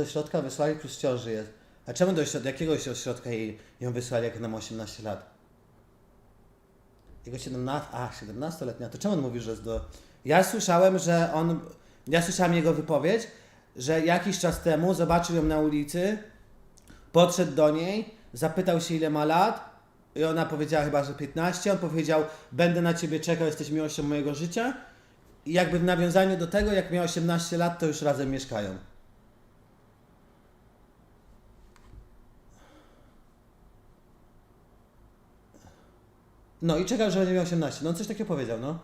do środka wysłali, plus ciąży jest. A czemu do środka, jakiegoś ośrodka jej, ją wysłali, jak ona ma 18 lat? Jego 17, a 17-letnia, to czemu on mówił, że jest do... Ja słyszałem, że on, ja słyszałem jego wypowiedź, że jakiś czas temu zobaczył ją na ulicy, podszedł do niej, zapytał się ile ma lat i ona powiedziała chyba, że 15, on powiedział będę na ciebie czekał, jesteś miłością mojego życia i jakby w nawiązaniu do tego, jak miał 18 lat, to już razem mieszkają. No i czekał, że będzie miał 18. No coś takiego powiedział, no.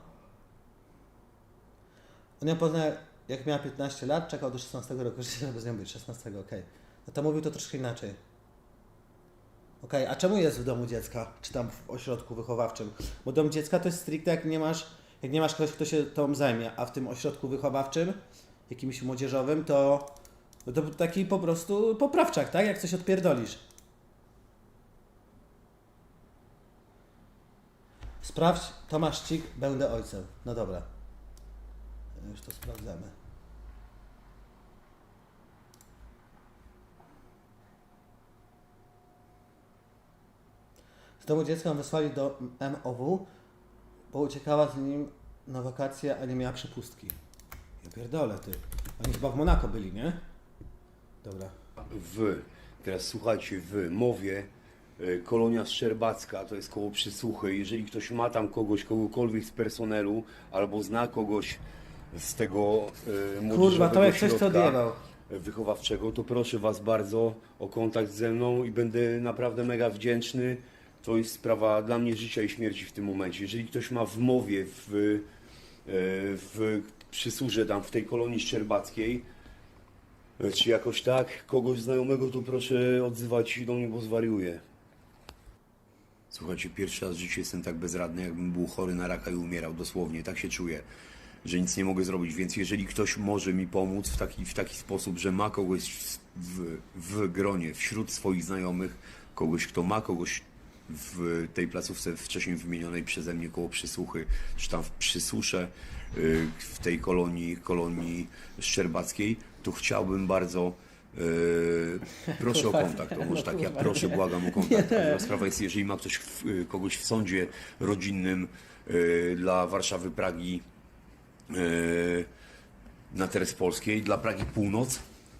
On ją poznał, jak miała 15 lat, czekał do 16 roku życia, żeby z nią być. 16, okej. No to mówił to troszkę inaczej. Okej, a czemu jest w domu dziecka, czy tam w ośrodku wychowawczym? Bo dom dziecka to jest stricte jak nie masz, jak nie masz kogoś, kto się tą zajmie, a w tym ośrodku wychowawczym, jakimś młodzieżowym, to, to taki po prostu poprawczak, tak? Jak coś odpierdolisz. Sprawdź, Tomasz Cik, będę ojcem. No dobra. Już to sprawdzamy. Z domu dziecka wysłali do MOW, bo uciekała z nim na wakacje, a nie miała przepustki. Ja pierdolę, ty. Oni chyba w Monako byli, nie? Dobra. w, teraz słuchajcie, w mowie e, kolonia Szczerbacka, to jest koło Przysłuchy. Jeżeli ktoś ma tam kogoś, kogokolwiek z personelu, albo zna kogoś z tego e, młodzieżowego to jak coś, to odjebał. wychowawczego, to proszę Was bardzo o kontakt ze mną i będę naprawdę mega wdzięczny. To jest sprawa dla mnie życia i śmierci w tym momencie. Jeżeli ktoś ma w mowie, w, e, w przysłużę tam w tej kolonii Szczerbackiej, czy jakoś tak, kogoś znajomego, to proszę odzywać się do mnie, bo zwariuję. Słuchajcie, pierwszy raz w życiu jestem tak bezradny, jakbym był chory na raka i umierał dosłownie. Tak się czuję, że nic nie mogę zrobić. Więc jeżeli ktoś może mi pomóc w taki, w taki sposób, że ma kogoś w, w, gronie, wśród swoich znajomych, kogoś, kto ma kogoś w tej placówce wcześniej wymienionej przeze mnie koło przysłuchy, czy tam w przysłusze y, w tej kolonii, kolonii szczerbackiej, to chciałbym bardzo proszę o kontakt, to może tak, ja proszę, błagam o kontakt. Sprawa jest, jeżeli ma ktoś w, kogoś w sądzie rodzinnym y, dla Warszawy, Pragi, y, na teres Polskiej, dla Pragi Północ,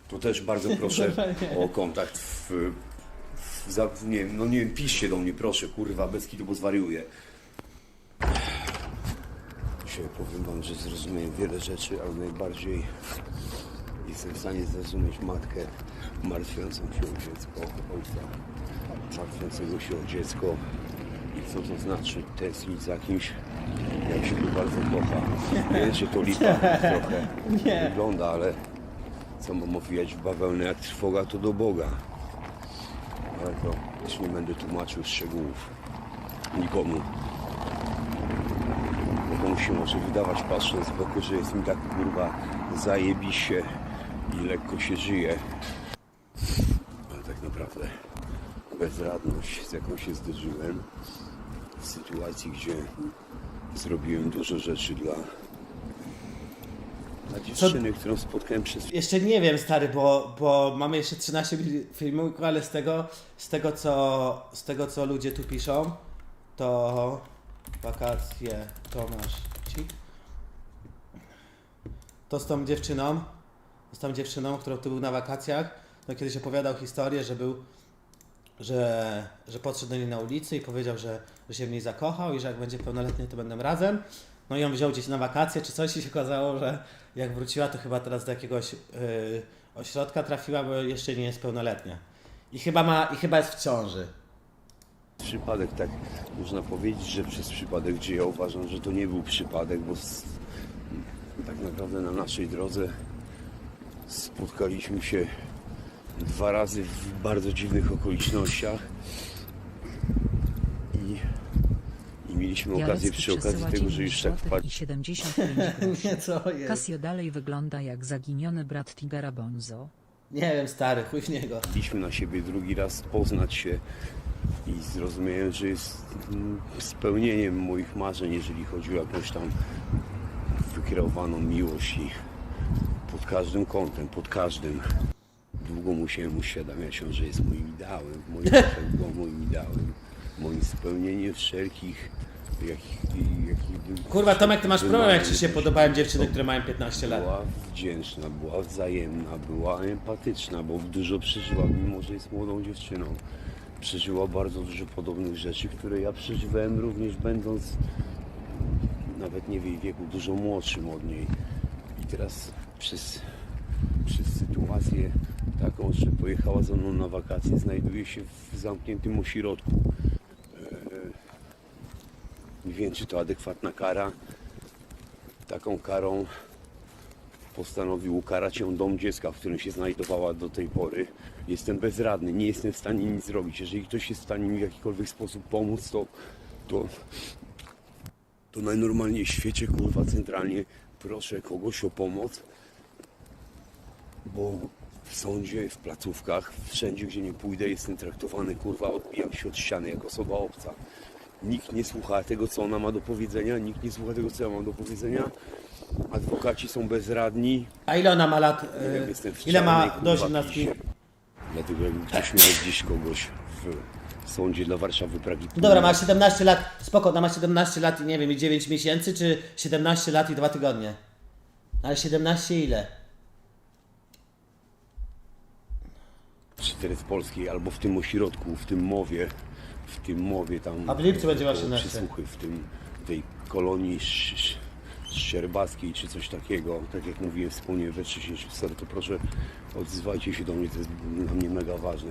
to też bardzo proszę o kontakt w, w, za, nie, wiem, no nie wiem, piszcie do mnie, proszę, kurwa, bez kitu, bo zwariuję. Dzisiaj powiem wam, że zrozumiem wiele rzeczy, ale najbardziej jestem w stanie zrozumieć matkę martwiącą się o dziecko, ojca martwiącego się o dziecko i co to znaczy tęsknić za kimś, jak się go bardzo kocha. Wiem, że to lipa trochę wygląda, ale co mam owijać w bawełnę jak trwoga, to do Boga. Ale to też nie będę tłumaczył szczegółów nikomu. Bo komuś się może wydawać patrząc z boku, że jest mi tak kurwa zajebiście i lekko się żyje. Ale tak naprawdę bezradność, z jaką się zderzyłem w sytuacji, gdzie zrobiłem dużo rzeczy dla, dla dziewczyny, którą spotkałem przez Jeszcze nie wiem, stary, bo, bo mamy jeszcze 13 mil- filmików, ale z tego, z tego, co, z tego, co ludzie tu piszą, to wakacje Tomasz Cik. To z tą dziewczyną, z tą dziewczyną, którą tu był na wakacjach, no kiedyś opowiadał historię, że był, że, że podszedł do niej na ulicy i powiedział, że, że się w niej zakochał i że jak będzie pełnoletni, to będą razem. No i ją wziął gdzieś na wakacje czy coś i się okazało, że jak wróciła, to chyba teraz do jakiegoś yy, ośrodka trafiła, bo jeszcze nie jest pełnoletnia. I chyba ma, i chyba jest w ciąży. przypadek, tak można powiedzieć, że przez przypadek, gdzie ja uważam, że to nie był przypadek, bo tak naprawdę na naszej drodze spotkaliśmy się dwa razy w bardzo dziwnych okolicznościach i, i mieliśmy okazję przy okazji tego, że 9 już tak i 75 groszy. Nie, co jest? Casio dalej wygląda jak zaginiony brat Tigera Bonzo. Nie wiem, stary, chuj w niego. Mieliśmy na siebie drugi raz poznać się i zrozumiałem, że jest mm, spełnieniem moich marzeń, jeżeli chodzi o jakąś tam wykierowaną miłość i pod każdym kątem, pod każdym długo musiałem uświadamiać się, że jest moim ideałem. W moim była moim ideałem. Moim spełnieniem wszelkich jakich, jakich Kurwa, Tomek, ty masz problem, jak ci się podobają dziewczyny, które mają 15 lat. była wdzięczna, była wzajemna, była empatyczna, bo dużo przeżyła, mimo że jest młodą dziewczyną. Przeżyła bardzo dużo podobnych rzeczy, które ja przeżywałem również będąc nawet nie w jej wieku, dużo młodszym od niej. I teraz przez, przez sytuację taką, że pojechała ze mną na wakacje, znajduje się w zamkniętym ośrodku. Nie wiem, czy to adekwatna kara. Taką karą postanowił ukarać ją dom dziecka, w którym się znajdowała do tej pory. Jestem bezradny, nie jestem w stanie nic zrobić. Jeżeli ktoś jest w stanie mi w jakikolwiek sposób pomóc, to, to, to najnormalniej w świecie, kurwa, centralnie proszę kogoś o pomoc, bo w sądzie, w placówkach, wszędzie, gdzie nie pójdę, jestem traktowany, kurwa, odbijam się od ściany jak osoba obca. Nikt nie słucha tego, co ona ma do powiedzenia, nikt nie słucha tego, co ja mam do powiedzenia. Adwokaci są bezradni. A ile ona ma lat? Nie wiem, y, jestem w ile ma do kurwa, 18? pisie. Dlatego jakby ktoś miał gdzieś kogoś w sądzie dla Warszawy Pragi. Dobra, ma 17 lat, spoko, ona ma 17 lat i nie wiem, i 9 miesięcy, czy 17 lat i 2 tygodnie? Ale 17 ile? Czy teraz polskiej, albo w tym ośrodku, w tym mowie, w tym mowie tam. A w lipcu będzie koło 18. Przysłuchy, w tym, tej kolonii sz, sz, szczerbackiej, czy coś takiego. Tak jak mówiłem wspólnie we wcześniejszym sorry, to proszę odzywajcie się do mnie, to jest dla mnie mega ważne.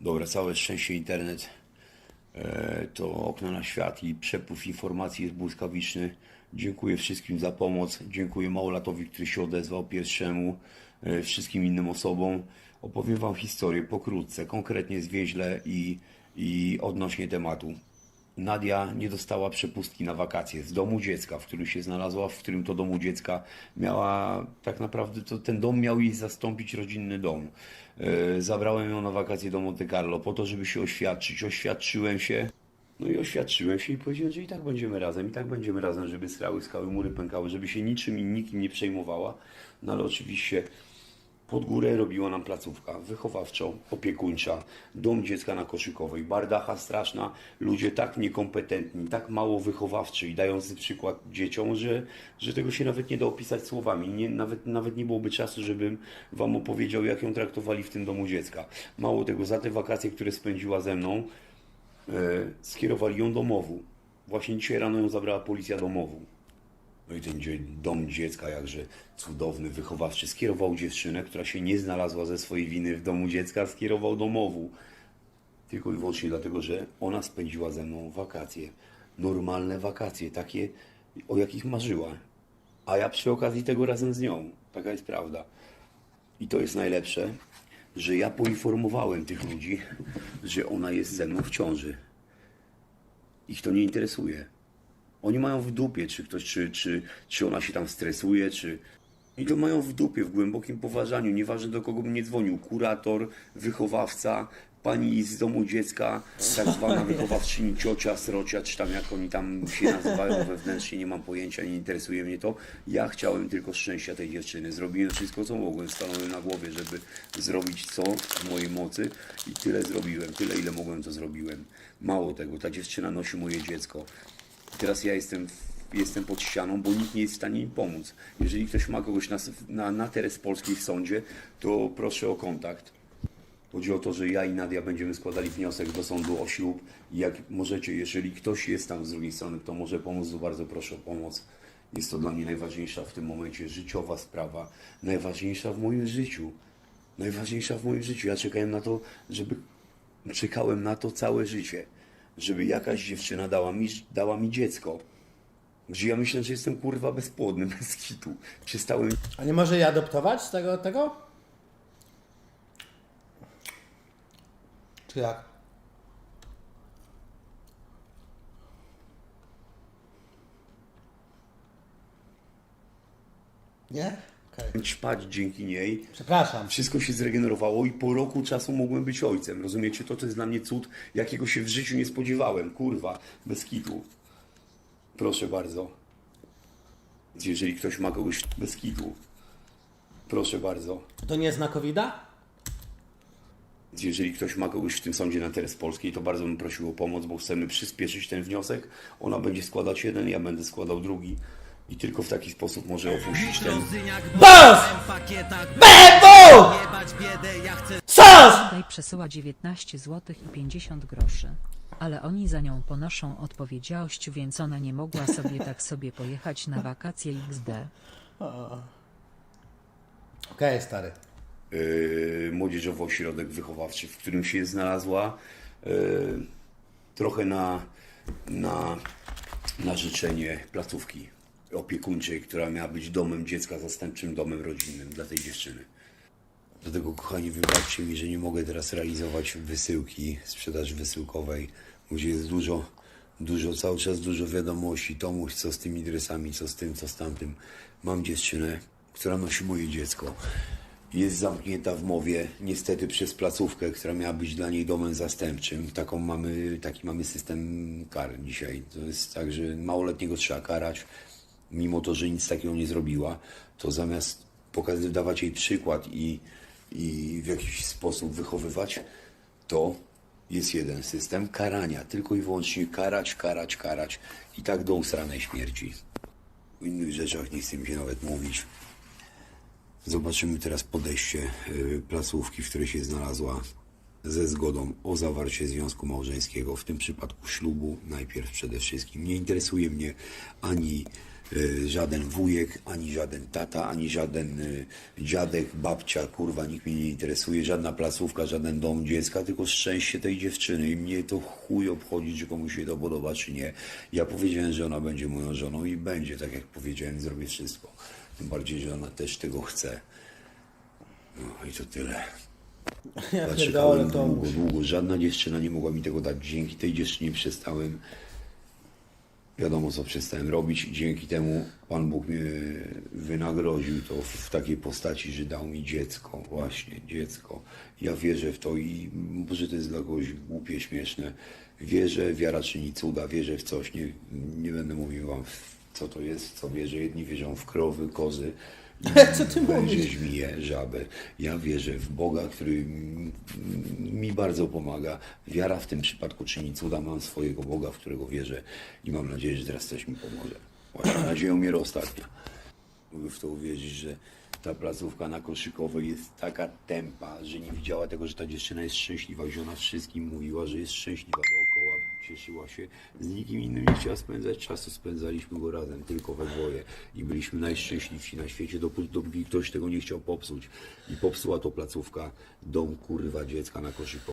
Dobra, całe szczęście internet e, to okno na świat i przepływ informacji jest błyskawiczny. Dziękuję wszystkim za pomoc. Dziękuję Małolatowi, który się odezwał pierwszemu, e, wszystkim innym osobom. Opowiem Wam historię pokrótce, konkretnie zwięźle i, i odnośnie tematu. Nadia nie dostała przepustki na wakacje z domu dziecka, w którym się znalazła, w którym to domu dziecka miała, tak naprawdę to ten dom miał jej zastąpić rodzinny dom. E, Zabrałem ją na wakacje do Monte Carlo po to, żeby się oświadczyć. Oświadczyłem się, no i oświadczyłem się i powiedziałem, że i tak będziemy razem, i tak będziemy razem, żeby strały, skały, mury pękały, żeby się niczym i nikim nie przejmowała. No ale oczywiście pod górę robiła nam placówka wychowawczą, opiekuńcza, dom dziecka na Koszykowej, bardacha straszna, ludzie tak niekompetentni, tak mało wychowawczy i dający przykład dzieciom, że, że tego się nawet nie da opisać słowami. Nie, nawet, nawet nie byłoby czasu, żebym Wam opowiedział, jak ją traktowali w tym domu dziecka. Mało tego, za te wakacje, które spędziła ze mną, e, skierowali ją do MOWu. Właśnie dzisiaj rano ją zabrała policja do MOWu. No i ten dom dziecka, jakże cudowny, wychowawczy, skierował dziewczynę, która się nie znalazła ze swojej winy w domu dziecka, skierował do MOWu. Tylko i wyłącznie dlatego, że ona spędziła ze mną wakacje. Normalne wakacje, takie, o jakich marzyła. A ja przy okazji tego razem z nią. Taka jest prawda. I to jest najlepsze, że ja poinformowałem tych ludzi, że ona jest ze mną w ciąży. Ich to nie interesuje. Oni mają w dupie, czy ktoś, czy, czy, czy ona się tam stresuje, czy. I to mają w dupie, w głębokim poważaniu. Nieważne do kogo bym nie dzwonił. Kurator, wychowawca, pani z domu dziecka, tak zwana wychowawczyni, ciocia, srocia, czy tam jak oni tam się nazywają wewnętrznie, nie mam pojęcia, nie interesuje mnie to. Ja chciałem tylko szczęścia tej dziewczyny. Zrobiłem wszystko, co mogłem. Stanąłem na głowie, żeby zrobić co w mojej mocy i tyle zrobiłem. Tyle, ile mogłem, to zrobiłem. Mało tego, ta dziewczyna nosi moje dziecko. Teraz ja jestem, jestem pod ścianą, bo nikt nie jest w stanie mi pomóc. Jeżeli ktoś ma kogoś na, na, na polskiej w sądzie, to proszę o kontakt. Chodzi o to, że ja i Nadia będziemy składali wniosek do sądu o ślub. Jak możecie, jeżeli ktoś jest tam z drugiej strony, kto może pomóc, to bardzo proszę o pomoc. Jest to dla mnie najważniejsza w tym momencie życiowa sprawa. Najważniejsza w moim życiu. Najważniejsza w moim życiu. Ja czekałem na to, żeby. Czekałem na to całe życie. Żeby jakaś dziewczyna dała mi, dała mi dziecko. Gdzie ja myślę, że jestem kurwa bezpłodny, bez kitu. Przestałem A nie może je adoptować z tego, tego? Czy jak? Nie? Okej. ćpać dzięki niej. Przepraszam. Wszystko się zregenerowało i po roku czasu mogłem być ojcem. Rozumiecie? To, to jest dla mnie cud, jakiego się w życiu nie spodziewałem. Kurwa, bez kitu. Proszę bardzo. Jeżeli ktoś ma kogoś bez kitu, Proszę bardzo. To nie jest na Jeżeli ktoś ma kogoś w tym sądzie na teres Polskiej, to bardzo bym prosił o pomoc, bo chcemy przyspieszyć ten wniosek. Ona będzie składać jeden, ja będę składał drugi. I tylko w taki sposób może opuścić ten BOSS! BEBU! SOS! Daj przesyła 19 zł i 50 groszy. Ale oni za nią ponoszą odpowiedzialność, więc ona nie mogła sobie tak sobie pojechać na wakacje XD. Okej, stary. yy, młodzieżowy ośrodek wychowawczy, w którym się znalazła yy, trochę na, na, na życzenie placówki opiekuńczej, która miała być domem dziecka, zastępczym domem rodzinnym dla tej dziewczyny. Dlatego, kochani, wybaczcie mi, że nie mogę teraz realizować wysyłki, sprzedaży wysyłkowej, gdzie jest dużo, dużo, cały czas dużo wiadomości, Tomuś, co z tymi dresami, co z tym, co z tamtym. Mam dziewczynę, która nosi moje dziecko. Jest zamknięta w mowie, niestety przez placówkę, która miała być dla niej domem zastępczym. Taką mamy, taki mamy system kar dzisiaj. To jest tak, że małoletniego trzeba karać, mimo to, że nic takiego nie zrobiła, to zamiast pokazywać, jej przykład i, i w jakiś sposób wychowywać, to jest jeden system karania. Tylko i wyłącznie karać, karać, karać i tak do usranej śmierci. O innych rzeczach nie chcę się nawet mówić. Zobaczymy teraz podejście y, placówki, w której się znalazła ze zgodą o zawarcie związku małżeńskiego, w tym przypadku ślubu najpierw przede wszystkim. Nie interesuje mnie ani żaden wujek, ani żaden tata, ani żaden y, dziadek, babcia, kurwa, nikt mnie nie interesuje, żadna placówka, żaden dom dziecka, tylko szczęście tej dziewczyny i mnie to chuj obchodzi, czy komuś się to podoba, czy nie. Ja powiedziałem, że ona będzie moją żoną i będzie, tak jak powiedziałem, zrobię wszystko. Tym bardziej, że ona też tego chce. No i to tyle. Ja długo, długo. Żadna dziewczyna nie mogła mi tego dać. Dzięki tej dziewczynie przestałem. Wiadomo, co przestałem robić. Dzięki temu Pan Bóg mnie wynagrodził to w takiej postaci, że dał mi dziecko. Właśnie, dziecko. Ja wierzę w to i może to jest dla kogoś głupie, śmieszne. Wierzę, wiara czyni cuda, wierzę w coś. Nie, nie będę mówił Wam, co to jest, co wierzę. Jedni wierzą w krowy, kozy. Co ty mówisz? żmije, żaby. Ja wierzę w Boga, który mi bardzo pomaga. Wiara w tym przypadku czyni cuda. Mam swojego Boga, w którego wierzę i mam nadzieję, że teraz też mi pomoże. Właśnie nadzieją umiera ostatnia. Mogę w to uwierzyć, że ta placówka na Koszykowej jest taka tempa, że nie widziała tego, że ta dziewczyna jest szczęśliwa, że ona wszystkim mówiła, że jest szczęśliwa cieszyła się. Z nikim innym nie chciała spędzać czasu, spędzaliśmy go razem, tylko we dwoje i byliśmy najszczęśliwsi na świecie, dopóki, dopóki ktoś tego nie chciał popsuć. I popsuła to placówka, dom kurwa dziecka na Koszykowej.